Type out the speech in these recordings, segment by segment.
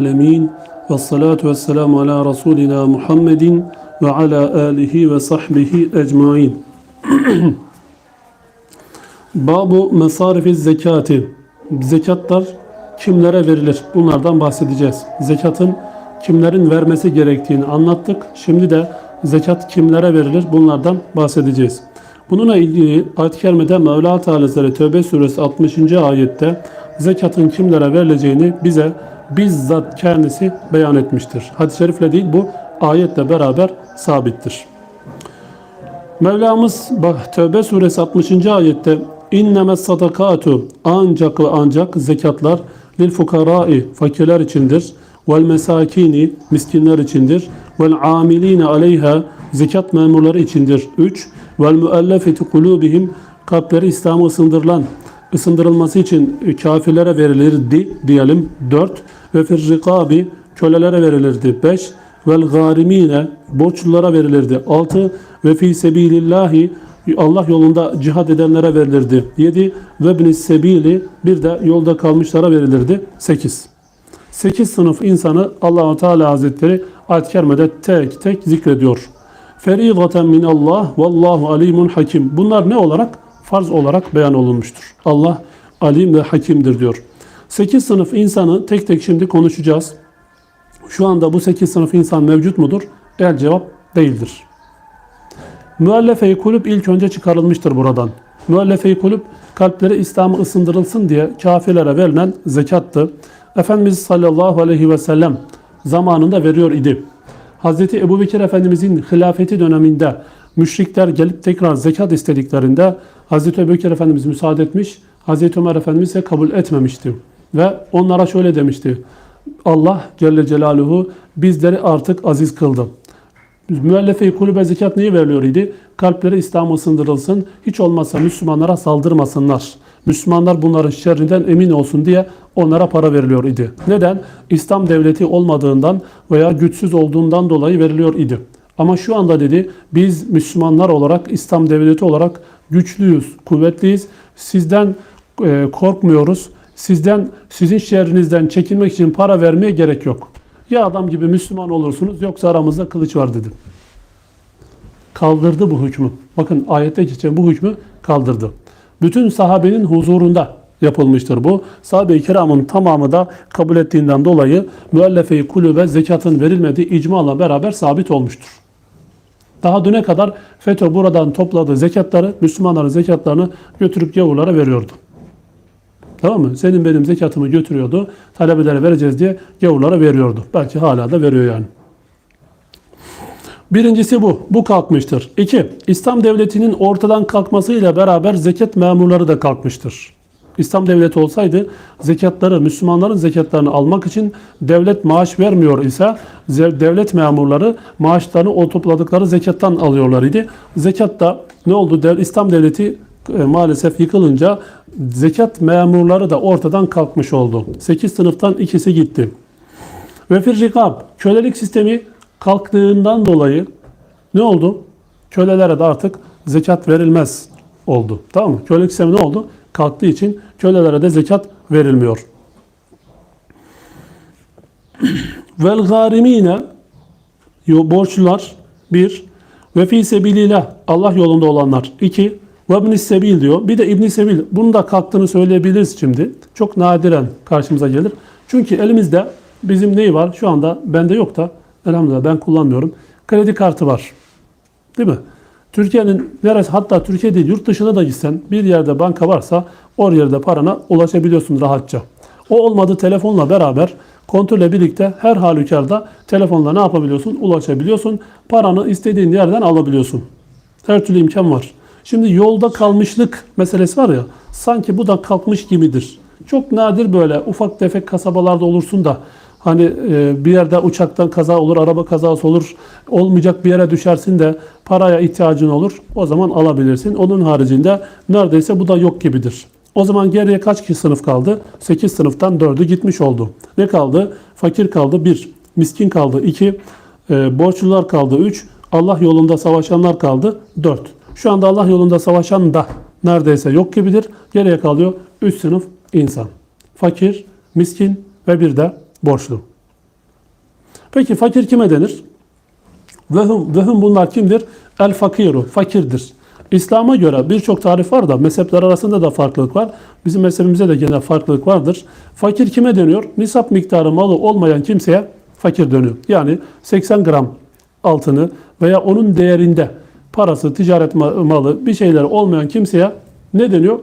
Alemin ve salatu ve selamu ala Resulina Muhammedin ve ala alihi ve sahbihi ecmain. Babu mesarifi zekati. Zekatlar kimlere verilir? Bunlardan bahsedeceğiz. Zekatın kimlerin vermesi gerektiğini anlattık. Şimdi de zekat kimlere verilir? Bunlardan bahsedeceğiz. Bununla ilgili ayet-i kerimede Mevla Teala Tevbe suresi 60. ayette zekatın kimlere verileceğini bize bizzat kendisi beyan etmiştir. Hadis-i şerifle değil bu ayetle beraber sabittir. Mevlamız Tevbe suresi 60. ayette inneme sadakatu ancak ve ancak zekatlar lil fukarai fakirler içindir vel mesakini miskinler içindir vel amilina aleyha zekat memurları içindir. 3 vel müellefeti kulubihim kalpleri İslam'a ısındırılan ısındırılması için kafirlere verilirdi diyelim. 4 ve fir rikabi kölelere verilirdi. 5 vel garimine borçlulara verilirdi. 6 ve fi sebilillahi Allah yolunda cihad edenlere verilirdi. 7 ve ibnis sebili bir de yolda kalmışlara verilirdi. 8. 8 sınıf insanı Allahu Teala Hazretleri ayet-i kerimede tek tek zikrediyor. Feridaten min Allah vallahu alimun hakim. Bunlar ne olarak? Farz olarak beyan olunmuştur. Allah alim ve hakimdir diyor. 8 sınıf insanı tek tek şimdi konuşacağız. Şu anda bu 8 sınıf insan mevcut mudur? El cevap değildir. Müellefe-i kulüp ilk önce çıkarılmıştır buradan. Müellefe-i kulüp kalpleri İslam'a ısındırılsın diye kafirlere verilen zekattı. Efendimiz sallallahu aleyhi ve sellem zamanında veriyor idi. Hazreti Ebu Bekir Efendimizin hilafeti döneminde müşrikler gelip tekrar zekat istediklerinde Hazreti Ebu Bekir Efendimiz müsaade etmiş, Hazreti Ömer Efendimiz ise kabul etmemişti. Ve onlara şöyle demişti. Allah Celle Celaluhu bizleri artık aziz kıldı. Müellefe-i kulübe zekat niye veriliyor idi? Kalpleri İslam'a ısındırılsın, hiç olmazsa Müslümanlara saldırmasınlar. Müslümanlar bunların şerrinden emin olsun diye onlara para veriliyor idi. Neden? İslam devleti olmadığından veya güçsüz olduğundan dolayı veriliyor idi. Ama şu anda dedi biz Müslümanlar olarak İslam devleti olarak güçlüyüz, kuvvetliyiz. Sizden e, korkmuyoruz. Sizden sizin şerrinizden çekinmek için para vermeye gerek yok. Ya adam gibi Müslüman olursunuz yoksa aramızda kılıç var dedi. Kaldırdı bu hükmü. Bakın ayette geçen bu hükmü kaldırdı. Bütün sahabenin huzurunda yapılmıştır bu. Sahabe-i kiramın tamamı da kabul ettiğinden dolayı müellefe-i kulübe zekatın verilmediği icmala beraber sabit olmuştur. Daha düne kadar FETÖ buradan topladığı zekatları, Müslümanların zekatlarını götürüp gavurlara veriyordu. Tamam mı? Senin benim zekatımı götürüyordu. Talebelere vereceğiz diye gavurlara veriyordu. Belki hala da veriyor yani. Birincisi bu. Bu kalkmıştır. İki, İslam devletinin ortadan kalkmasıyla beraber zekat memurları da kalkmıştır. İslam devleti olsaydı zekatları, Müslümanların zekatlarını almak için devlet maaş vermiyor ise devlet memurları maaşlarını o topladıkları zekattan alıyorlar idi. Zekat da ne oldu? İslam devleti e, maalesef yıkılınca zekat memurları da ortadan kalkmış oldu. 8 sınıftan ikisi gitti. Ve fir rikab, kölelik sistemi kalktığından dolayı ne oldu? Kölelere de artık zekat verilmez oldu. Tamam mı? Kölelik sistemi ne oldu? Kalktığı için kölelere de zekat verilmiyor. Vel garimine borçlular bir ve fi sebilillah Allah yolunda olanlar iki ve ibn sebil diyor. Bir de ibn sebil. Bunun da kalktığını söyleyebiliriz şimdi. Çok nadiren karşımıza gelir. Çünkü elimizde bizim neyi var? Şu anda bende yok da elhamdülillah ben kullanmıyorum. Kredi kartı var. Değil mi? Türkiye'nin neresi hatta Türkiye değil yurt dışına da gitsen bir yerde banka varsa o yerde parana ulaşabiliyorsun rahatça. O olmadı telefonla beraber kontrolle birlikte her halükarda telefonla ne yapabiliyorsun? Ulaşabiliyorsun. Paranı istediğin yerden alabiliyorsun. Her türlü imkan var. Şimdi yolda kalmışlık meselesi var ya sanki bu da kalkmış gibidir. Çok nadir böyle ufak tefek kasabalarda olursun da hani e, bir yerde uçaktan kaza olur, araba kazası olur, olmayacak bir yere düşersin de paraya ihtiyacın olur. O zaman alabilirsin. Onun haricinde neredeyse bu da yok gibidir. O zaman geriye kaç kişi sınıf kaldı? 8 sınıftan 4'ü gitmiş oldu. Ne kaldı? Fakir kaldı 1, miskin kaldı 2, e, borçlular kaldı 3, Allah yolunda savaşanlar kaldı 4. Şu anda Allah yolunda savaşan da neredeyse yok gibidir. Geriye kalıyor 3 sınıf insan. Fakir, miskin ve bir de borçlu. Peki fakir kime denir? Ve hum, ve hum bunlar kimdir? El fakiru, fakirdir. İslam'a göre birçok tarif var da mezhepler arasında da farklılık var. Bizim mezhebimizde de gene farklılık vardır. Fakir kime deniyor? Nisap miktarı malı olmayan kimseye fakir dönüyor. Yani 80 gram altını veya onun değerinde parası, ticaret ma- malı bir şeyler olmayan kimseye ne deniyor?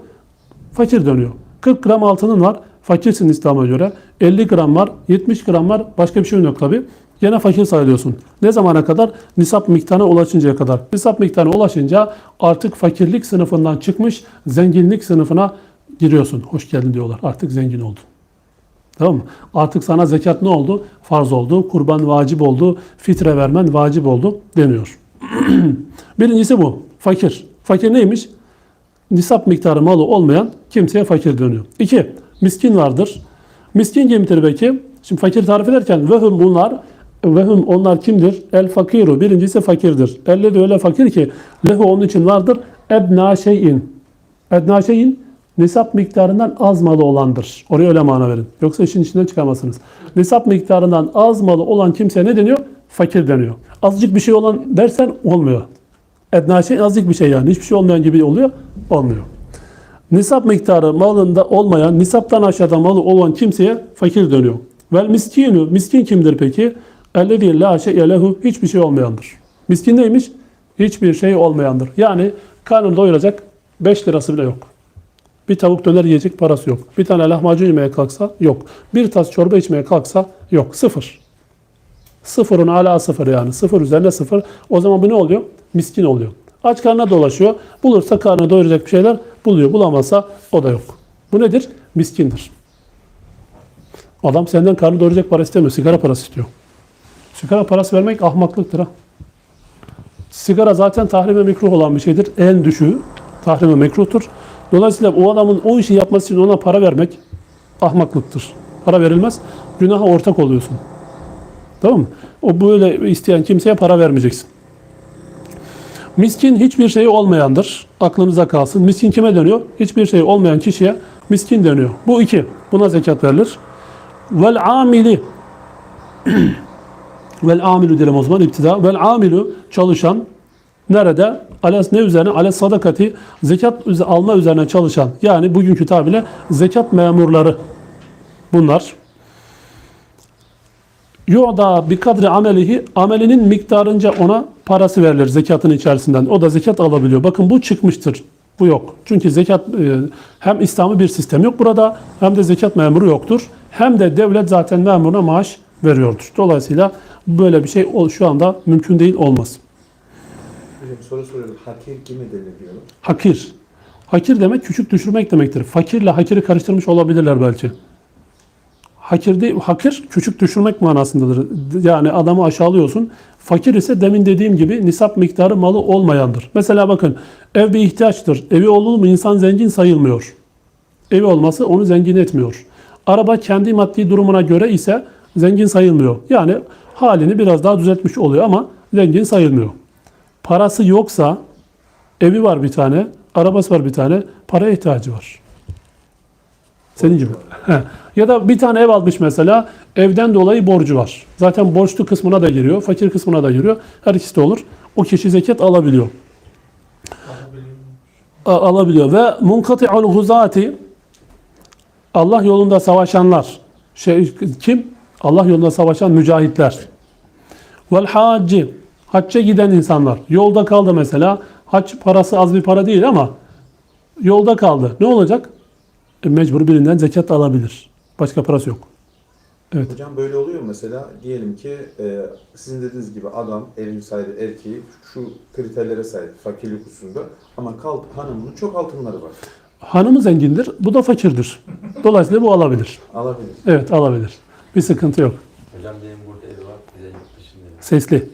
Fakir dönüyor. 40 gram altının var. Fakirsin İslam'a göre. 50 gram var. 70 gram var. Başka bir şey yok tabi. Gene fakir sayılıyorsun. Ne zamana kadar? Nisap miktarına ulaşıncaya kadar. Nisap miktarına ulaşınca artık fakirlik sınıfından çıkmış zenginlik sınıfına giriyorsun. Hoş geldin diyorlar. Artık zengin oldun. Tamam mı? Artık sana zekat ne oldu? Farz oldu. Kurban vacip oldu. Fitre vermen vacip oldu deniyor. Birincisi bu. Fakir. Fakir neymiş? nisap miktarı malı olmayan kimseye fakir dönüyor. İki, miskin vardır. Miskin kimdir peki? Şimdi fakir tarif ederken vehum bunlar vehum onlar kimdir? El fakiru. Birincisi fakirdir. Elle de öyle fakir ki lehu onun için vardır. Edna şeyin. Edna şeyin nisap miktarından az malı olandır. Oraya öyle mana verin. Yoksa işin içinden çıkamazsınız. Nisap miktarından az malı olan kimseye ne deniyor? Fakir deniyor. Azıcık bir şey olan dersen olmuyor. Edna şey azıcık bir şey yani. Hiçbir şey olmayan gibi oluyor. Olmuyor. Nisap miktarı malında olmayan, nisaptan aşağıda malı olan kimseye fakir dönüyor. Vel miskinu, miskin kimdir peki? Ellezî la şey'e lehu, hiçbir şey olmayandır. Miskin neymiş? Hiçbir şey olmayandır. Yani karnını doyuracak 5 lirası bile yok. Bir tavuk döner yiyecek parası yok. Bir tane lahmacun yemeye kalksa yok. Bir tas çorba içmeye kalksa yok. Sıfır. Sıfırın ala sıfır yani. Sıfır üzerine sıfır. O zaman bu ne oluyor? Miskin oluyor. Aç karnına dolaşıyor. Bulursa karnını doyuracak bir şeyler buluyor. Bulamazsa o da yok. Bu nedir? Miskindir. Adam senden karnı doyuracak para istemiyor. Sigara parası istiyor. Sigara parası vermek ahmaklıktır ha. Sigara zaten tahrime mekruh olan bir şeydir. En düşüğü tahrime mekruhtur. Dolayısıyla o adamın o işi yapması için ona para vermek ahmaklıktır. Para verilmez. Günaha ortak oluyorsun. Tamam mı? O böyle isteyen kimseye para vermeyeceksin. Miskin hiçbir şeyi olmayandır. Aklınıza kalsın. Miskin kime dönüyor? Hiçbir şey olmayan kişiye miskin dönüyor. Bu iki. Buna zekat verilir. Vel amili vel amilu diyelim o zaman iptida. Vel amilu çalışan nerede? Alas ne üzerine? Alas sadakati zekat alma üzerine çalışan. Yani bugünkü tabirle zekat memurları. Bunlar. Yu'da bi kadri amelihi amelinin miktarınca ona parası verilir zekatın içerisinden. O da zekat alabiliyor. Bakın bu çıkmıştır. Bu yok. Çünkü zekat e, hem İslami bir sistem yok burada hem de zekat memuru yoktur. Hem de devlet zaten memuruna maaş veriyordur. Dolayısıyla böyle bir şey şu anda mümkün değil olmaz. Hocam soru soruyorum. Hakir kime denir diyorlar. Hakir. Hakir demek küçük düşürmek demektir. Fakirle hakiri karıştırmış olabilirler belki. Hakir değil, hakir küçük düşürmek manasındadır. Yani adamı aşağılıyorsun. Fakir ise demin dediğim gibi nisap miktarı malı olmayandır. Mesela bakın ev bir ihtiyaçtır. Evi olur mu insan zengin sayılmıyor. Evi olması onu zengin etmiyor. Araba kendi maddi durumuna göre ise zengin sayılmıyor. Yani halini biraz daha düzeltmiş oluyor ama zengin sayılmıyor. Parası yoksa evi var bir tane, arabası var bir tane, paraya ihtiyacı var. Senin gibi. He. Ya da bir tane ev almış mesela, evden dolayı borcu var. Zaten borçlu kısmına da giriyor, fakir kısmına da giriyor. Her ikisi de olur. O kişi zekat alabiliyor. Alabiliyor. Ve munkati'ul huzati Allah yolunda savaşanlar. Şey, kim? Allah yolunda savaşan mücahitler. Vel hacci hacca giden insanlar. Yolda kaldı mesela. Hac parası az bir para değil ama yolda kaldı. Ne olacak? E, mecbur birinden zekat alabilir. Başka parası yok. Evet. Hocam böyle oluyor mesela diyelim ki e, sizin dediğiniz gibi adam evin sahibi erkeği şu kriterlere sahip fakirlik hususunda ama kalk hanımının çok altınları var. Hanımı zengindir. Bu da fakirdir. Dolayısıyla bu alabilir. Alabilir. Evet alabilir. Bir sıkıntı yok. Hocam benim burada evi var, bir de yurt dışında. Sesli.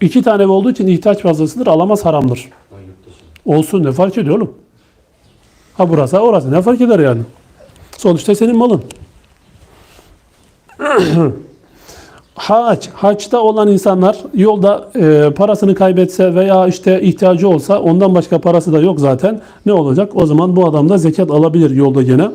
İki tane ev olduğu için ihtiyaç fazlasıdır. Alamaz haramdır. Olsun ne fark ediyor oğlum? Ha burası ha orası ne fark eder yani? Sonuçta senin malın. Haç, haçta olan insanlar yolda e, parasını kaybetse veya işte ihtiyacı olsa ondan başka parası da yok zaten. Ne olacak? O zaman bu adam da zekat alabilir yolda gene.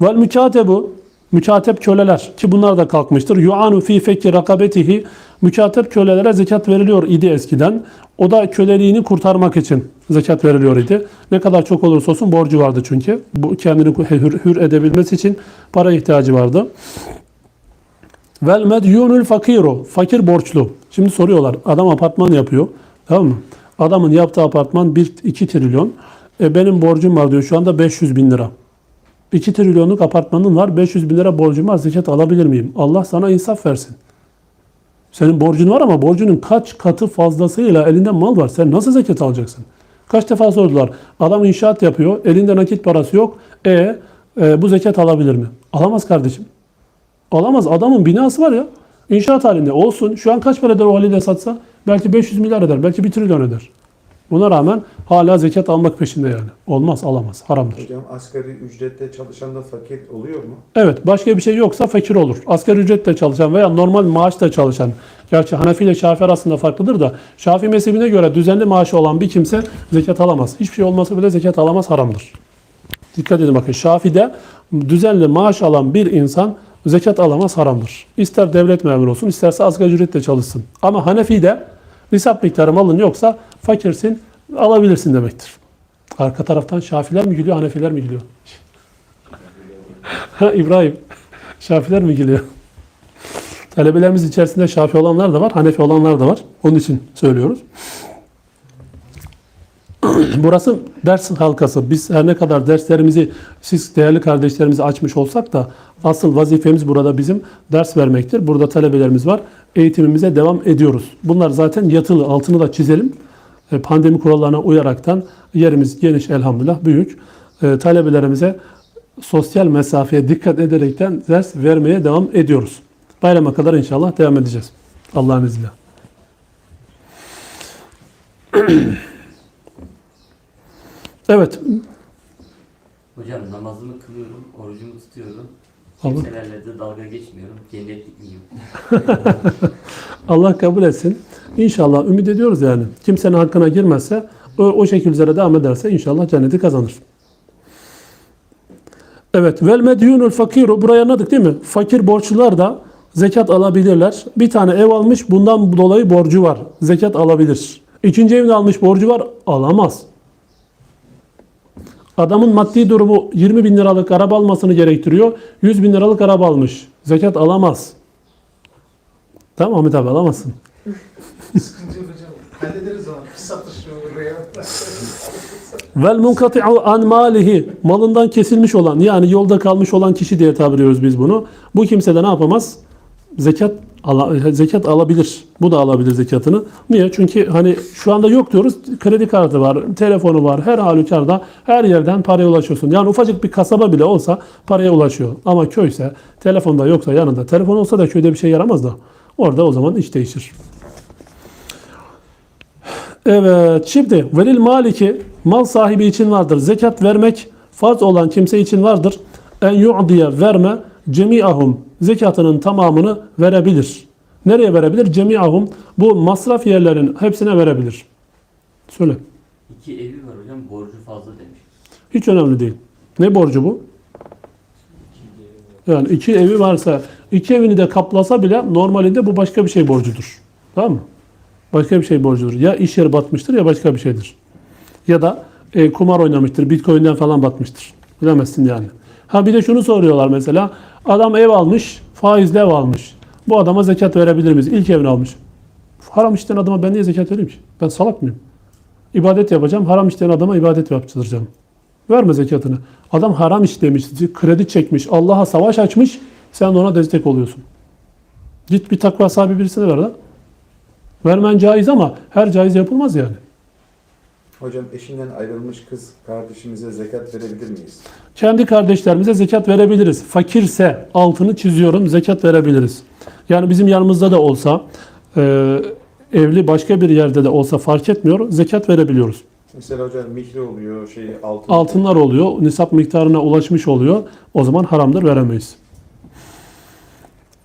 Vel mükatebu Mükatep köleler ki bunlar da kalkmıştır. Yu'anu fi fekki rakabetihi mükatep kölelere zekat veriliyor idi eskiden. O da köleliğini kurtarmak için zekat veriliyor idi. Ne kadar çok olursa olsun borcu vardı çünkü. Bu kendini hür, hür edebilmesi için para ihtiyacı vardı. Vel medyunul fakiru. Fakir borçlu. Şimdi soruyorlar. Adam apartman yapıyor. Tamam mı? Adamın yaptığı apartman 1-2 trilyon. E benim borcum var diyor şu anda 500 bin lira. 2 trilyonluk apartmanın var. 500 bin lira borcum. Zekat alabilir miyim? Allah sana insaf versin. Senin borcun var ama borcunun kaç katı fazlasıyla elinde mal var. Sen nasıl zekat alacaksın? Kaç defa sordular. Adam inşaat yapıyor. Elinde nakit parası yok. E, e bu zekat alabilir mi? Alamaz kardeşim. Alamaz. Adamın binası var ya. İnşaat halinde olsun. Şu an kaç para eder o haliyle satsa? Belki 500 milyar eder. Belki 1 trilyon eder. Buna rağmen hala zekat almak peşinde yani. Olmaz, alamaz. Haramdır. Hocam asgari ücrette çalışan da fakir oluyor mu? Evet, başka bir şey yoksa fakir olur. Asgari ücretle çalışan veya normal maaşla çalışan. Gerçi Hanefi ile Şafi arasında farklıdır da Şafi mezhebine göre düzenli maaşı olan bir kimse zekat alamaz. Hiçbir şey olmasa bile zekat alamaz, haramdır. Dikkat edin bakın. Şafi'de düzenli maaş alan bir insan zekat alamaz, haramdır. İster devlet memuru olsun, isterse asgari ücretle çalışsın. Ama Hanefi'de nisap miktarı malın yoksa fakirsin, alabilirsin demektir. Arka taraftan Şafiler mi gülüyor, Hanefiler mi gülüyor? İbrahim, Şafiler mi gülüyor? Talebelerimiz içerisinde Şafi olanlar da var, Hanefi olanlar da var. Onun için söylüyoruz. Burası ders halkası. Biz her ne kadar derslerimizi siz değerli kardeşlerimizi açmış olsak da asıl vazifemiz burada bizim ders vermektir. Burada talebelerimiz var. Eğitimimize devam ediyoruz. Bunlar zaten yatılı. Altını da çizelim. E, Pandemi kurallarına uyaraktan yerimiz geniş elhamdülillah büyük. E, Talebelerimize sosyal mesafeye dikkat ederekten ders vermeye devam ediyoruz. Bayrama kadar inşallah devam edeceğiz. Allah'ın izniyle. Evet. Hocam namazımı kılıyorum, orucumu tutuyorum. Allah. Kimselerle de dalga geçmiyorum. Cennetlik miyim? Allah kabul etsin. İnşallah ümit ediyoruz yani. Kimsenin hakkına girmezse o, o şekil üzere devam ederse inşallah cenneti kazanır. Evet. Vel medyunul fakiru. Burayı anladık değil mi? Fakir borçlular da zekat alabilirler. Bir tane ev almış. Bundan dolayı borcu var. Zekat alabilir. İkinci evini almış borcu var. Alamaz. Adamın maddi durumu 20 bin liralık araba almasını gerektiriyor. 100 bin liralık araba almış. Zekat alamaz. Tamam Ahmet abi alamazsın. Sıkıntı. Vel munkati'u an malihi malından kesilmiş olan yani yolda kalmış olan kişi diye tabir ediyoruz biz bunu. Bu kimse de ne yapamaz? Zekat zekat alabilir. Bu da alabilir zekatını. Niye? Çünkü hani şu anda yok diyoruz. Kredi kartı var, telefonu var. Her halükarda her yerden paraya ulaşıyorsun. Yani ufacık bir kasaba bile olsa paraya ulaşıyor. Ama köyse, telefonda yoksa yanında. Telefon olsa da köyde bir şey yaramaz da. Orada o zaman iş değişir. Evet şimdi velil maliki mal sahibi için vardır. Zekat vermek farz olan kimse için vardır. En yu'diye verme cemi'ahum zekatının tamamını verebilir. Nereye verebilir? Cemi'ahum bu masraf yerlerin hepsine verebilir. Söyle. İki evi var hocam, borcu fazla demiş. Hiç önemli değil. Ne borcu bu? Yani iki evi varsa iki evini de kaplasa bile normalinde bu başka bir şey borcudur. Tamam mı? Başka bir şey borcudur. Ya iş yeri batmıştır ya başka bir şeydir. Ya da e, kumar oynamıştır, bitcoin'den falan batmıştır. Bilemezsin yani. Ha bir de şunu soruyorlar mesela. Adam ev almış, faizle ev almış. Bu adama zekat verebilir miyiz? İlk evini almış. Haram işten adama ben niye zekat vereyim ki? Ben salak mıyım? İbadet yapacağım. Haram işleyen adama ibadet yaptıracağım. Verme zekatını. Adam haram işlemiş, kredi çekmiş, Allah'a savaş açmış. Sen de ona destek oluyorsun. Git bir takva sahibi birisine ver lan. Vermen caiz ama her caiz yapılmaz yani. Hocam eşinden ayrılmış kız kardeşimize zekat verebilir miyiz? Kendi kardeşlerimize zekat verebiliriz. Fakirse altını çiziyorum zekat verebiliriz. Yani bizim yanımızda da olsa e, evli başka bir yerde de olsa fark etmiyor zekat verebiliyoruz. Mesela hocam mihri oluyor, şey altın. Altınlar oluyor, nisap miktarına ulaşmış oluyor. O zaman haramdır veremeyiz.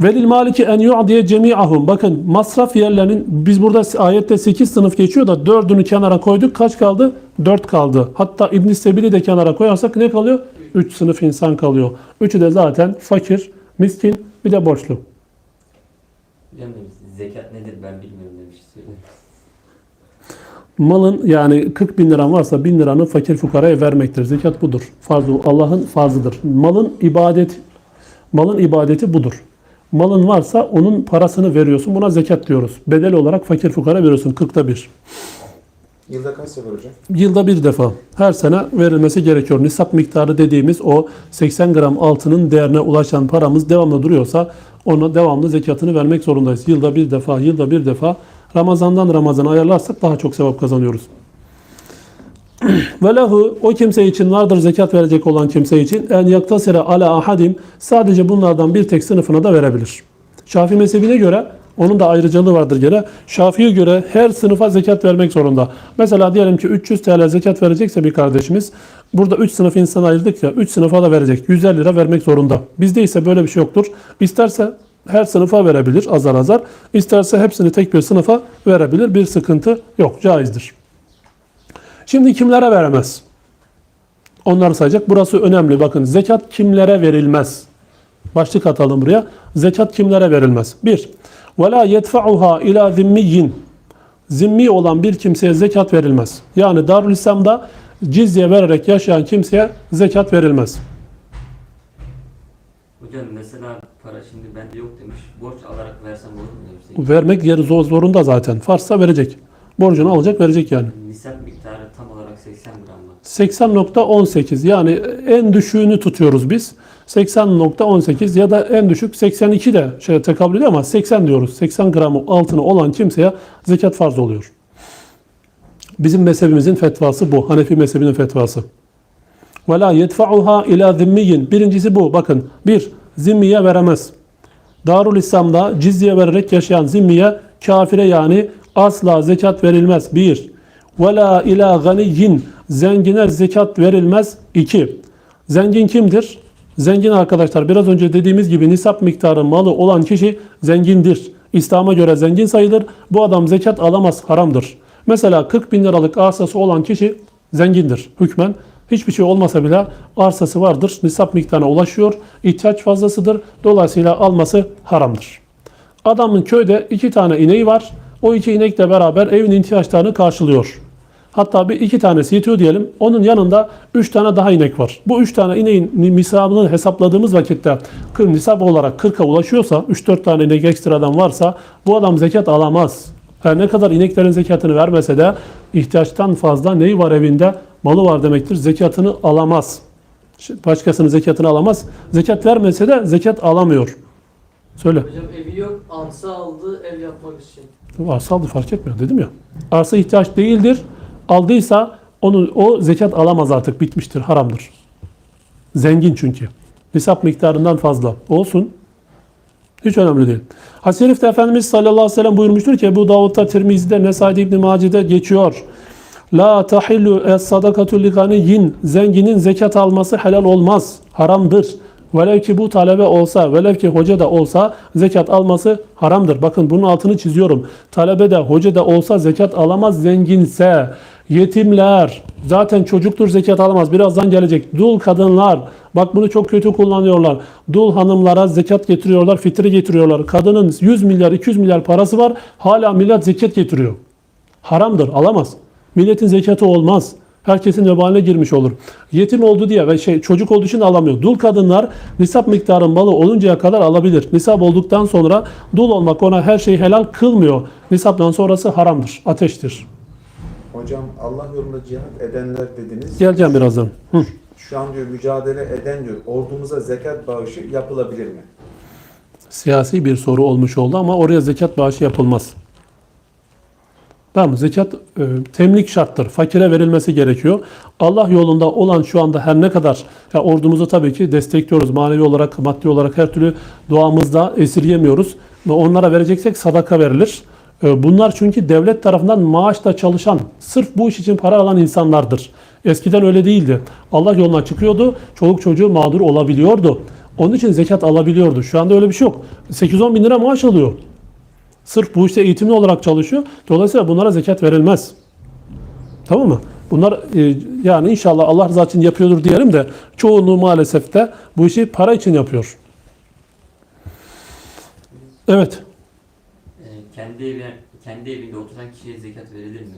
Velil maliki en yu'diye cemi'ahum. Bakın masraf yerlerinin biz burada ayette 8 sınıf geçiyor da 4'ünü kenara koyduk. Kaç kaldı? 4 kaldı. Hatta İbn Sebil'i de kenara koyarsak ne kalıyor? Üç sınıf insan kalıyor. Üçü de zaten fakir, miskin, bir de borçlu. Hocam zekat nedir ben bilmiyorum demiş. Malın yani 40 bin liran varsa bin liranı fakir fukaraya vermektir. Zekat budur. Farzı Allah'ın farzıdır. Malın ibadet malın ibadeti budur. Malın varsa onun parasını veriyorsun. Buna zekat diyoruz. Bedel olarak fakir fukara veriyorsun. 40'ta bir. Yılda kaç sefer hocam? Yılda bir defa. Her sene verilmesi gerekiyor. Nisap miktarı dediğimiz o 80 gram altının değerine ulaşan paramız devamlı duruyorsa ona devamlı zekatını vermek zorundayız. Yılda bir defa, yılda bir defa Ramazandan Ramazana ayarlarsak daha çok sevap kazanıyoruz. Ve lehu o kimse için vardır zekat verecek olan kimse için en yaktasire ala ahadim sadece bunlardan bir tek sınıfına da verebilir. Şafii mezhebine göre onun da ayrıcalığı vardır gene. Şafii'ye göre her sınıfa zekat vermek zorunda. Mesela diyelim ki 300 TL zekat verecekse bir kardeşimiz burada 3 sınıf insan ayırdık ya 3 sınıfa da verecek. 150 lira vermek zorunda. Bizde ise böyle bir şey yoktur. İsterse her sınıfa verebilir azar azar. İsterse hepsini tek bir sınıfa verebilir. Bir sıkıntı yok. Caizdir. Şimdi kimlere veremez? Onları sayacak. Burası önemli. Bakın zekat kimlere verilmez? Başlık atalım buraya. Zekat kimlere verilmez? Bir, وَلَا يَدْفَعُهَا ila zimmiyin. Zimmi olan bir kimseye zekat verilmez. Yani Darülislam'da cizye vererek yaşayan kimseye zekat verilmez. Hocam mesela para şimdi bende yok demiş. Borç alarak versem olur mu demiş. Zekat. Vermek yeri zor zorunda zaten. Farsa verecek. Borcunu alacak verecek yani. Nisap miktarı 80.18 yani en düşüğünü tutuyoruz biz. 80.18 ya da en düşük 82 de şey tekabül ediyor ama 80 diyoruz. 80 gramı altına olan kimseye zekat farz oluyor. Bizim mezhebimizin fetvası bu. Hanefi mezhebinin fetvası. Ve la yedfa'uha ila zimmiyin. Birincisi bu. Bakın. Bir, zimmiye veremez. Darul İslam'da cizye vererek yaşayan zimmiye kafire yani asla zekat verilmez. Bir. Ve la ila ganiyin. Zengine zekat verilmez. İki. Zengin kimdir? Zengin arkadaşlar biraz önce dediğimiz gibi nisap miktarı malı olan kişi zengindir. İslam'a göre zengin sayılır. Bu adam zekat alamaz, haramdır. Mesela 40 bin liralık arsası olan kişi zengindir hükmen. Hiçbir şey olmasa bile arsası vardır. Nisap miktarına ulaşıyor. ihtiyaç fazlasıdır. Dolayısıyla alması haramdır. Adamın köyde iki tane ineği var. O iki inekle beraber evin ihtiyaçlarını karşılıyor. Hatta bir iki tanesi yetiyor diyelim. Onun yanında üç tane daha inek var. Bu üç tane ineğin nisabını hesapladığımız vakitte nisap olarak 40'a ulaşıyorsa, 3-4 tane inek ekstradan varsa bu adam zekat alamaz. Her ne kadar ineklerin zekatını vermese de ihtiyaçtan fazla neyi var evinde? Malı var demektir. Zekatını alamaz. Başkasının zekatını alamaz. Zekat vermese de zekat alamıyor. Söyle. Hocam evi yok, arsa aldı ev yapmak için. Arsa aldı fark etmiyor dedim ya. Arsa ihtiyaç değildir. Aldıysa onu o zekat alamaz artık bitmiştir haramdır. Zengin çünkü. Nisap miktarından fazla. Olsun. Hiç önemli değil. Hadis-i Efendimiz sallallahu aleyhi ve sellem buyurmuştur ki bu Davud'da, Tirmizi'de, Nesai'de, İbn Mace'de geçiyor. La tahillu es sadakatu li. Zenginin zekat alması helal olmaz. Haramdır. Velev ki bu talebe olsa, velev ki hoca da olsa zekat alması haramdır. Bakın bunun altını çiziyorum. Talebe de hoca da olsa zekat alamaz zenginse. Yetimler, zaten çocuktur zekat alamaz. Birazdan gelecek. Dul kadınlar, bak bunu çok kötü kullanıyorlar. Dul hanımlara zekat getiriyorlar, fitre getiriyorlar. Kadının 100 milyar, 200 milyar parası var. Hala millet zekat getiriyor. Haramdır, alamaz. Milletin zekatı olmaz. Herkesin vebaline girmiş olur. Yetim oldu diye ve şey çocuk olduğu için alamıyor. Dul kadınlar nisap miktarı malı oluncaya kadar alabilir. Nisap olduktan sonra dul olmak ona her şeyi helal kılmıyor. Nisaptan sonrası haramdır, ateştir. Hocam Allah yolunda cihat edenler dediniz. Geleceğim birazdan. Hı. Şu an diyor mücadele eden diyor ordumuza zekat bağışı yapılabilir mi? Siyasi bir soru olmuş oldu ama oraya zekat bağışı yapılmaz. Tamam zekat e, temlik şarttır. Fakire verilmesi gerekiyor. Allah yolunda olan şu anda her ne kadar ya ordumuzu tabii ki destekliyoruz. Manevi olarak, maddi olarak her türlü duamızda esirgemiyoruz. Ve onlara vereceksek sadaka verilir. E, bunlar çünkü devlet tarafından maaşla çalışan, sırf bu iş için para alan insanlardır. Eskiden öyle değildi. Allah yoluna çıkıyordu, çoluk çocuğu mağdur olabiliyordu. Onun için zekat alabiliyordu. Şu anda öyle bir şey yok. 8-10 bin lira maaş alıyor. Sırf bu işte eğitimli olarak çalışıyor. Dolayısıyla bunlara zekat verilmez. Tamam mı? Bunlar e, yani inşallah Allah rızası için yapıyordur diyelim de çoğunluğu maalesef de bu işi para için yapıyor. Evet. Ee, kendi evi, kendi evinde oturan kişiye zekat verilir mi?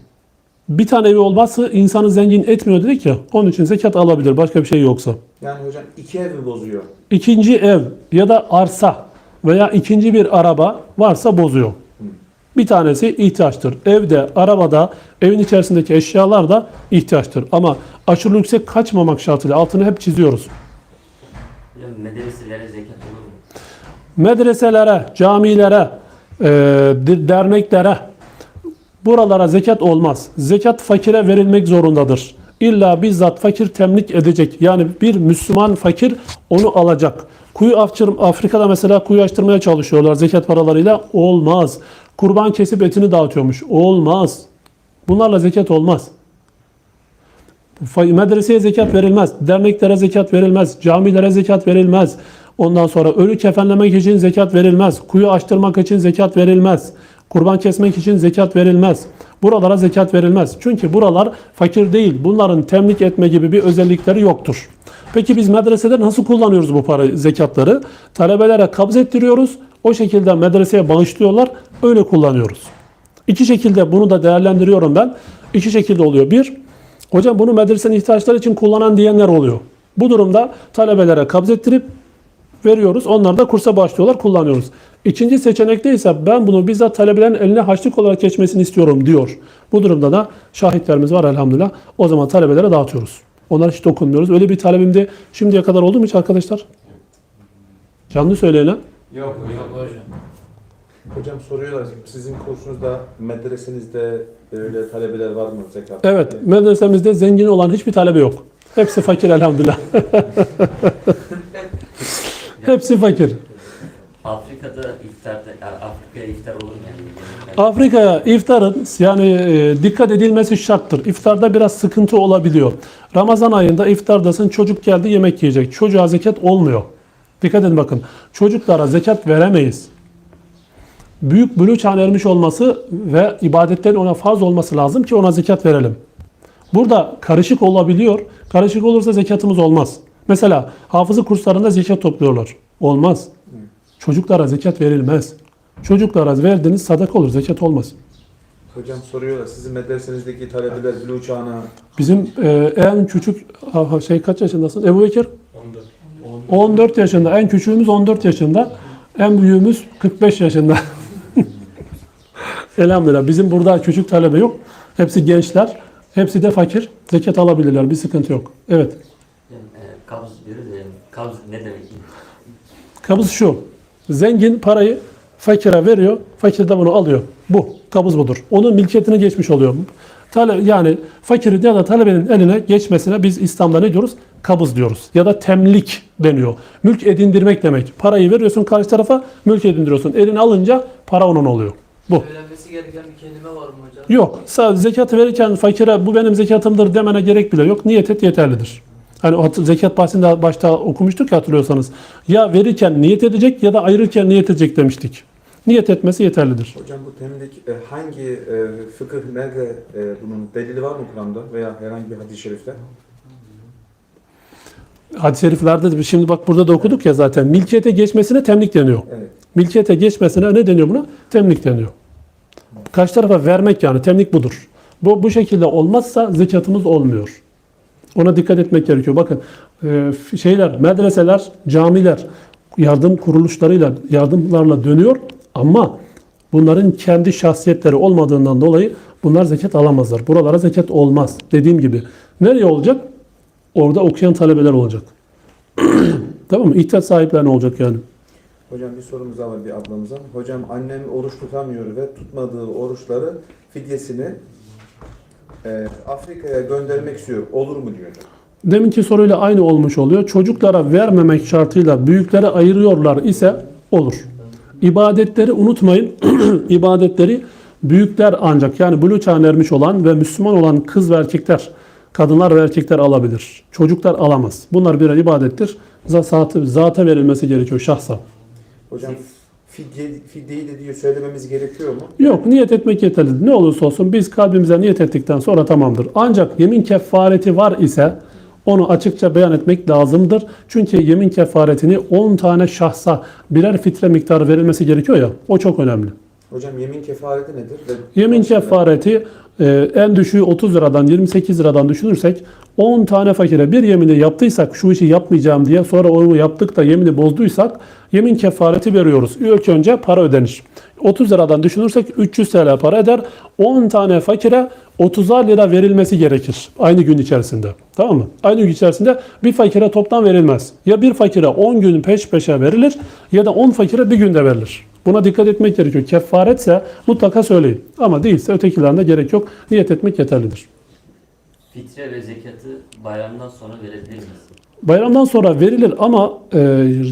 Bir tane evi olmazsa insanı zengin etmiyor dedik ya. Onun için zekat alabilir başka bir şey yoksa. Yani hocam iki evi bozuyor. İkinci ev ya da arsa veya ikinci bir araba varsa bozuyor. Bir tanesi ihtiyaçtır. Evde, arabada, evin içerisindeki eşyalar da ihtiyaçtır. Ama aşırı yüksek kaçmamak şartıyla altını hep çiziyoruz. Medreselere zekat olur mu? Medreselere, camilere, e, de- derneklere buralara zekat olmaz. Zekat fakire verilmek zorundadır. İlla bizzat fakir temlik edecek. Yani bir Müslüman fakir onu alacak. Kuyu Afrika'da mesela kuyu açtırmaya çalışıyorlar zekat paralarıyla. Olmaz. Kurban kesip etini dağıtıyormuş. Olmaz. Bunlarla zekat olmaz. Medreseye zekat verilmez. Derneklere zekat verilmez. Camilere zekat verilmez. Ondan sonra ölü kefenlemek için zekat verilmez. Kuyu açtırmak için zekat verilmez. Kurban kesmek için zekat verilmez. Buralara zekat verilmez. Çünkü buralar fakir değil. Bunların temlik etme gibi bir özellikleri yoktur. Peki biz medresede nasıl kullanıyoruz bu para zekatları? Talebelere kabz ettiriyoruz. O şekilde medreseye bağışlıyorlar. Öyle kullanıyoruz. İki şekilde bunu da değerlendiriyorum ben. İki şekilde oluyor. Bir, hocam bunu medresenin ihtiyaçları için kullanan diyenler oluyor. Bu durumda talebelere kabz ettirip veriyoruz. Onlar da kursa başlıyorlar, kullanıyoruz. İkinci seçenekte ise ben bunu bizzat talebelerin eline haçlık olarak geçmesini istiyorum diyor. Bu durumda da şahitlerimiz var elhamdülillah. O zaman talebelere dağıtıyoruz. Onlara hiç dokunmuyoruz. Öyle bir talebim de şimdiye kadar oldu mu hiç arkadaşlar? Canlı söyleyin ha. Yok hocam. Hocam soruyorlar sizin kursunuzda medresenizde öyle talebeler var mı zekat? Evet, medresemizde zengin olan hiçbir talebe yok. Hepsi fakir elhamdülillah. Hepsi fakir. Afrika'da iftarda, yani Afrika'ya iftar olur mu yani? Afrika'ya iftarın yani e, dikkat edilmesi şarttır. İftarda biraz sıkıntı olabiliyor. Ramazan ayında iftardasın çocuk geldi yemek yiyecek. Çocuğa zekat olmuyor. Dikkat edin bakın. Çocuklara zekat veremeyiz. Büyük bülü çağına ermiş olması ve ibadetlerin ona farz olması lazım ki ona zekat verelim. Burada karışık olabiliyor. Karışık olursa zekatımız olmaz. Mesela hafızı kurslarında zekat topluyorlar. Olmaz. Çocuklara zekat verilmez. Çocuklara verdiğiniz sadaka olur, zekat olmaz. Hocam soruyorlar sizin medresenizdeki talebeler bülü çağına Bizim e, en küçük şey kaç yaşındasın? Ebu Bekir? 14. 14 yaşında. En küçüğümüz 14 yaşında. En büyüğümüz 45 yaşında. Elhamdülillah. Bizim burada küçük talebe yok. Hepsi gençler. Hepsi de fakir. Zekat alabilirler. Bir sıkıntı yok. Evet. Yani, e, kabz diyoruz ya. Kabz ne demek? Kabız şu. Zengin parayı fakire veriyor. Fakir de bunu alıyor. Bu. Kabız budur. Onun milkiyetine geçmiş oluyor. Tale, yani fakirin ya da talebenin eline geçmesine biz İslam'da ne diyoruz? Kabız diyoruz. Ya da temlik deniyor. Mülk edindirmek demek. Parayı veriyorsun karşı tarafa mülk edindiriyorsun. Eline alınca para onun oluyor. Bu. Söylenmesi gereken bir kelime var mı hocam? Yok. Sadece zekatı verirken fakire bu benim zekatımdır demene gerek bile yok. Niyet et yeterlidir. Hani zekat bahsinde başta okumuştuk ya hatırlıyorsanız. Ya verirken niyet edecek ya da ayırırken niyet edecek demiştik. Niyet etmesi yeterlidir. Hocam bu temlik e, hangi e, fıkıh nerede e, bunun delili var mı Kur'an'da veya herhangi bir hadis-i şerifte? Hadis-i şeriflerde de şimdi bak burada da okuduk ya zaten. Milkiyete geçmesine temlik deniyor. Evet. Milkiyete geçmesine ne deniyor buna? Temlik deniyor. Karşı tarafa vermek yani temlik budur. Bu bu şekilde olmazsa zekatımız olmuyor. Ona dikkat etmek gerekiyor. Bakın e, şeyler, medreseler, camiler yardım kuruluşlarıyla, yardımlarla dönüyor ama bunların kendi şahsiyetleri olmadığından dolayı bunlar zekat alamazlar. Buralara zekat olmaz. Dediğim gibi. Nereye olacak? Orada okuyan talebeler olacak. tamam mı? İhtiyaç sahiplerine olacak yani. Hocam bir sorumuz var bir ablamıza. Hocam annem oruç tutamıyor ve tutmadığı oruçları fidyesini e, Afrika'ya göndermek istiyor. Olur mu diyor. Deminki soruyla aynı olmuş oluyor. Çocuklara vermemek şartıyla büyüklere ayırıyorlar ise olur. İbadetleri unutmayın. İbadetleri büyükler ancak yani buluğ çağına ermiş olan ve Müslüman olan kız ve erkekler, kadınlar ve erkekler alabilir. Çocuklar alamaz. Bunlar birer ibadettir. Zatı, zata verilmesi gerekiyor şahsa. Hocam fidye, fidyeyi de diyor söylememiz gerekiyor mu? Yok niyet etmek yeterlidir. Ne olursa olsun biz kalbimize niyet ettikten sonra tamamdır. Ancak yemin kefareti var ise onu açıkça beyan etmek lazımdır. Çünkü yemin kefaretini 10 tane şahsa birer fitre miktarı verilmesi gerekiyor ya o çok önemli. Hocam yemin kefareti nedir? Yemin kefareti e, en düşüğü 30 liradan 28 liradan düşünürsek 10 tane fakire bir yemini yaptıysak şu işi yapmayacağım diye sonra onu yaptık da yemini bozduysak yemin kefareti veriyoruz. İlk önce para ödenir. 30 liradan düşünürsek 300 TL para eder. 10 tane fakire 30'ar lira verilmesi gerekir aynı gün içerisinde. Tamam mı? Aynı gün içerisinde bir fakire toptan verilmez. Ya bir fakire 10 gün peş peşe verilir ya da 10 fakire bir günde verilir. Buna dikkat etmek gerekiyor. Kefaretse mutlaka söyleyin. Ama değilse ötekilerinde gerek yok. Niyet etmek yeterlidir. Fitre ve zekatı bayramdan sonra verebilir miyiz? Bayramdan sonra verilir ama e,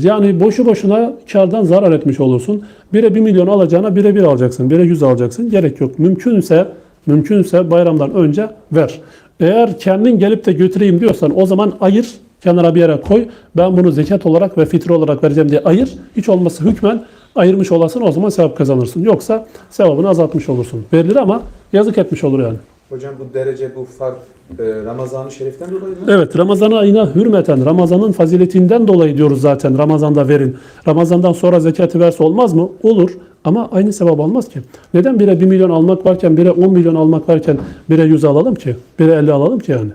yani boşu boşuna kardan zarar etmiş olursun. Bire 1 milyon alacağına bire 1 alacaksın. Bire 100 alacaksın. Gerek yok. Mümkünse mümkünse bayramdan önce ver. Eğer kendin gelip de götüreyim diyorsan o zaman ayır. Kenara bir yere koy. Ben bunu zekat olarak ve fitre olarak vereceğim diye ayır. Hiç olmazsa hükmen ayırmış olasın o zaman sevap kazanırsın. Yoksa sevabını azaltmış olursun. Verilir ama yazık etmiş olur yani. Hocam bu derece, bu fark e, Ramazan-ı Şerif'ten dolayı mı? Evet Ramazan ayına hürmeten Ramazan'ın faziletinden dolayı diyoruz zaten Ramazan'da verin. Ramazan'dan sonra zekatı verse olmaz mı? Olur ama aynı sevap olmaz ki. Neden bire 1 milyon almak varken bire 10 milyon almak varken bire 100 alalım ki? Bire 50 alalım ki yani.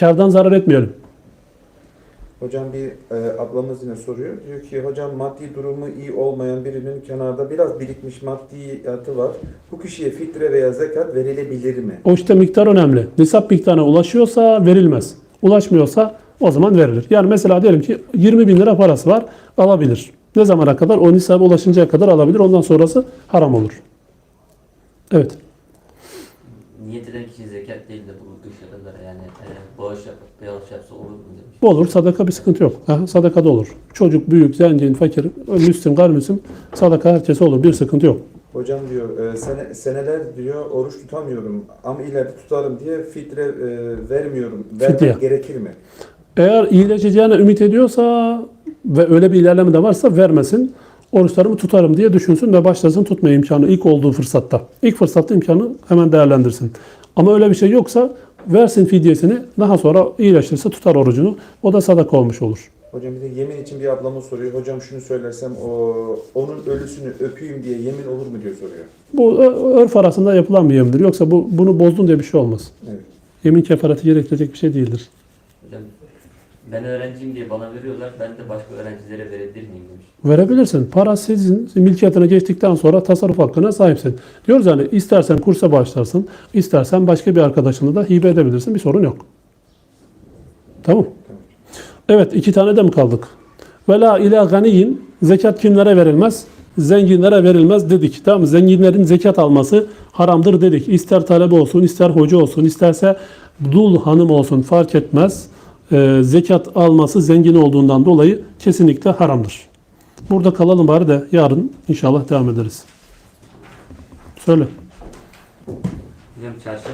Kardan zarar etmeyelim. Hocam bir e, ablamız yine soruyor. Diyor ki hocam maddi durumu iyi olmayan birinin kenarda biraz birikmiş maddiyatı var. Bu kişiye fitre veya zekat verilebilir mi? O işte miktar önemli. Nisap miktarına ulaşıyorsa verilmez. Ulaşmıyorsa o zaman verilir. Yani mesela diyelim ki 20 bin lira parası var alabilir. Ne zamana kadar? O nisaba ulaşıncaya kadar alabilir. Ondan sonrası haram olur. Evet. Niyet eden kişi zekat değil de bu dışarılara yani e, bağış yapıp bağış yapsa olur mu demiş. Bu olur. Sadaka bir sıkıntı yok. Aha, sadaka da olur. Çocuk, büyük, zengin, fakir, müslim, gayrimüslim sadaka herkese olur. Bir sıkıntı yok. Hocam diyor e, sene, seneler diyor oruç tutamıyorum ama ileride tutarım diye fitre e, vermiyorum. Vermek Fidye. gerekir mi? Eğer iyileşeceğine ümit ediyorsa ve öyle bir ilerleme de varsa vermesin. Oruçlarımı tutarım diye düşünsün ve başlasın tutma imkanı ilk olduğu fırsatta. İlk fırsatta imkanı hemen değerlendirsin. Ama öyle bir şey yoksa versin fidyesini daha sonra iyileşirse tutar orucunu. O da sadaka olmuş olur. Hocam bir de yemin için bir ablamız soruyor. Hocam şunu söylersem o onun ölüsünü öpeyim diye yemin olur mu diyor soruyor. Bu örf arasında yapılan bir yemindir. Yoksa bu bunu bozdun diye bir şey olmaz. Evet. Yemin kefareti gerektirecek bir şey değildir. Hocam ben öğrenciyim diye bana veriyorlar. Ben de başka öğrencilere verebilir miyim demiş. Verebilirsin. Para sizin milkiyetine geçtikten sonra tasarruf hakkına sahipsin. Diyoruz yani istersen kursa başlarsın, istersen başka bir arkadaşını da hibe edebilirsin. Bir sorun yok. Tamam. Evet iki tane de mi kaldık? Ve la ila ganiyin zekat kimlere verilmez? Zenginlere verilmez dedik. Tamam? Zenginlerin zekat alması haramdır dedik. İster talebe olsun, ister hoca olsun, isterse dul hanım olsun fark etmez. Ee, zekat alması zengin olduğundan dolayı kesinlikle haramdır. Burada kalalım bari de yarın inşallah devam ederiz. Söyle. Hocam çarşaf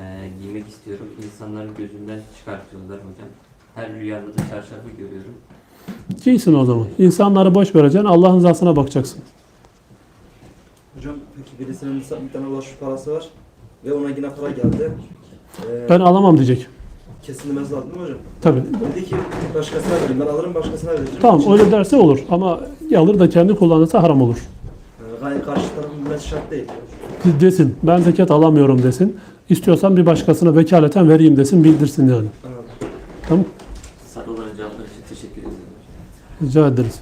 e, giymek istiyorum. İnsanların gözünden çıkartıyorlar hocam. Her rüyamda da çarşafı görüyorum. Giysin o zaman. İnsanları boş vereceksin. Allah'ın rızasına bakacaksın. Hocam peki birisinin nisap miktarına ulaşmış parası var ve ona yine para geldi. Ee, Ben alamam diyecek. Kesilmesi lazım değil mi hocam? Tabii. Dedi ki başkasına vereyim ben alırım başkasına vereceğim. Tamam öyle derse olur ama alır da kendi kullanırsa haram olur. Gayet karşı tarafın bilmesi şart değil. Desin ben zekat alamıyorum desin. İstiyorsan bir başkasına vekaleten vereyim desin bildirsin yani. Anladım. Tamam. Soruların cevapları için teşekkür ederim. Rica ederiz.